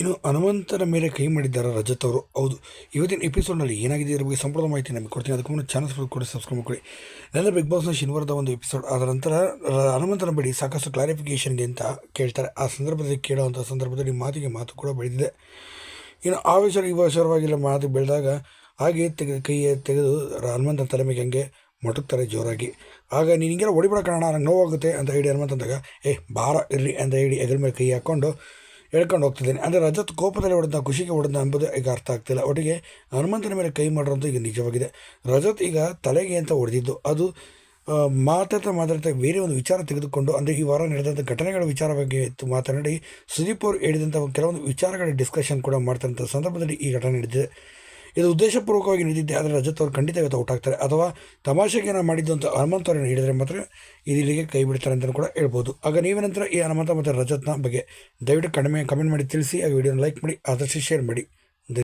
ಇನ್ನು ಹನುಮಂತರ ಮೇಲೆ ಕೈ ಮಾಡಿದ್ದಾರೆ ರಜತ್ ಅವರು? ಹೌದು. ಇವತ್ತಿನ ಎಪಿಸೋಡ್ನಲ್ಲಿ ಏನಾಗಿದೆ ಇದರ ಬಗ್ಗೆ ಸಂಪೂರ್ಣ ಮಾಹಿತಿ ನಮಗೆ ಕೊಡ್ತೀನಿ. ಅದಕ್ಕೂ ಮುನ್ನ ಚಾನಲ್ ಸಬ್ಸ್ಕ್ರೈಬ್ ಕೊಡಿ ಸಬ್ಸ್ಕ್ರೈಬ್ ಮಾಡಿ ನನ್ನ ಬಿಗ್ ಬಾಸ್ನ ಶನಿವಾರದ ಒಂದು ಎಪಿಸೋಡ್ ಅದರ ನಂತರ ಹನುಮಂತನ ಬಳಿ ಸಾಕಷ್ಟು ಕ್ಲಾರಿಫಿಕೇಷನ್ಗೆ ಅಂತ ಕೇಳ್ತಾರೆ. ಆ ಸಂದರ್ಭದಲ್ಲಿ ಕೇಳುವಂಥ ಸಂದರ್ಭದಲ್ಲಿ ಮಾತಿಗೆ ಮಾತು ಕೂಡ ಬೆಳೆದಿದೆ. ಇನ್ನು ಆ ವಿಚಾರ, ಈ ವಿಚಾರವಾಗಿಲ್ಲ ಮಾತು ಬೆಳೆದಾಗ ಹಾಗೆ ತೆಗೆದು, ಕೈ ತೆಗೆದು ಹನುಮಂತನ ತಲೆ ಮೇಲೆ ಹಂಗೆ ಮೊಟಕ್ತಾರೆ ಜೋರಾಗಿ. ಆಗ, ನೀನು ಹಿಂಗೆಲ್ಲ ಹೊಡಿಬೇಡ ಕಾರಣ, ನಂಗೆ ನೋವಾಗುತ್ತೆ ಅಂತ ಹೇಳಿ ಹನುಮಂತ ಅಂದಾಗ ಏ ಭಾರ ಇರಲಿ ಅಂತ ಹೇಳಿ ಅದರ ಮೇಲೆ ಕೈ ಹಾಕ್ಕೊಂಡು ಹೇಳ್ಕೊಂಡು ಹೋಗ್ತಿದ್ದೇನೆ. ಅಂದರೆ ರಜತ್ ಕೋಪದಲ್ಲಿ ಹೊಡೆದ, ಖುಷಿಗೆ ಹೊಡೆದ ಎಂಬುದು ಈಗ ಅರ್ಥ ಆಗ್ತಿಲ್ಲ. ಒಟ್ಟಿಗೆ ಹನುಮಂತನ ಮೇಲೆ ಕೈ ಮಾಡಿರೋದು ಈಗ ನಿಜವಾಗಿದೆ. ರಜತ್ ಈಗ ತಲೆಗೆ ಅಂತ ಹೊಡೆದಿದ್ದು. ಅದು ಮಾತಾಡ್ತಾ ಮಾತಾಡ್ತಾ ಬೇರೆ ಒಂದು ವಿಚಾರ ತೆಗೆದುಕೊಂಡು, ಅಂದರೆ ಈ ವಾರ ನಡೆದಂಥ ಘಟನೆಗಳ ವಿಚಾರ ಬಗ್ಗೆ ಮಾತನಾಡಿ, ಸುದೀಪ್ ಅವರು ಹೇಳಿದಂಥ ಕೆಲವೊಂದು ವಿಚಾರಗಳ ಡಿಸ್ಕಷನ್ ಕೂಡ ಮಾಡ್ತಾರಂಥ ಸಂದರ್ಭದಲ್ಲಿ ಈ ಘಟನೆ ನಡೆದಿದೆ. ಇದು ಉದ್ದೇಶಪೂರ್ವಕವಾಗಿ ನಡೆದಿದ್ದೆ ಆದರೆ ರಜತ್ ಅವರು ಖಂಡಿತ ಇವತ್ತು ಔಟ್ ಆಗ್ತಾರೆ. ಅಥವಾ ತಮಾಷೆಗೆ ಏನೋ ಮಾಡಿದ್ದು ಅಂತ ಹನುಮಂತ ಅವರನ್ನು ಹಿಡಿದರೆ ಮಾತ್ರ ಇದಿಲ್ಲಿಗೆ ಕೈ ಬಿಡ್ತಾರೆ ಅಂತಲೂ ಕೂಡ ಹೇಳ್ಬೋದು. ಆಗ ನೀವೇನಂತರ ಈ ಹನುಮಂತ ಮತ್ತು ರಜತ್ನ ಬಗ್ಗೆ? ದಯವಿಟ್ಟು ಕಡಿಮೆ, ಕಮೆಂಟ್ ಮಾಡಿ ತಿಳಿಸಿ, ಆ ವಿಡಿಯೋನ ಲೈಕ್ ಮಾಡಿ, ಆದಷ್ಟು ಶೇರ್ ಮಾಡಿ.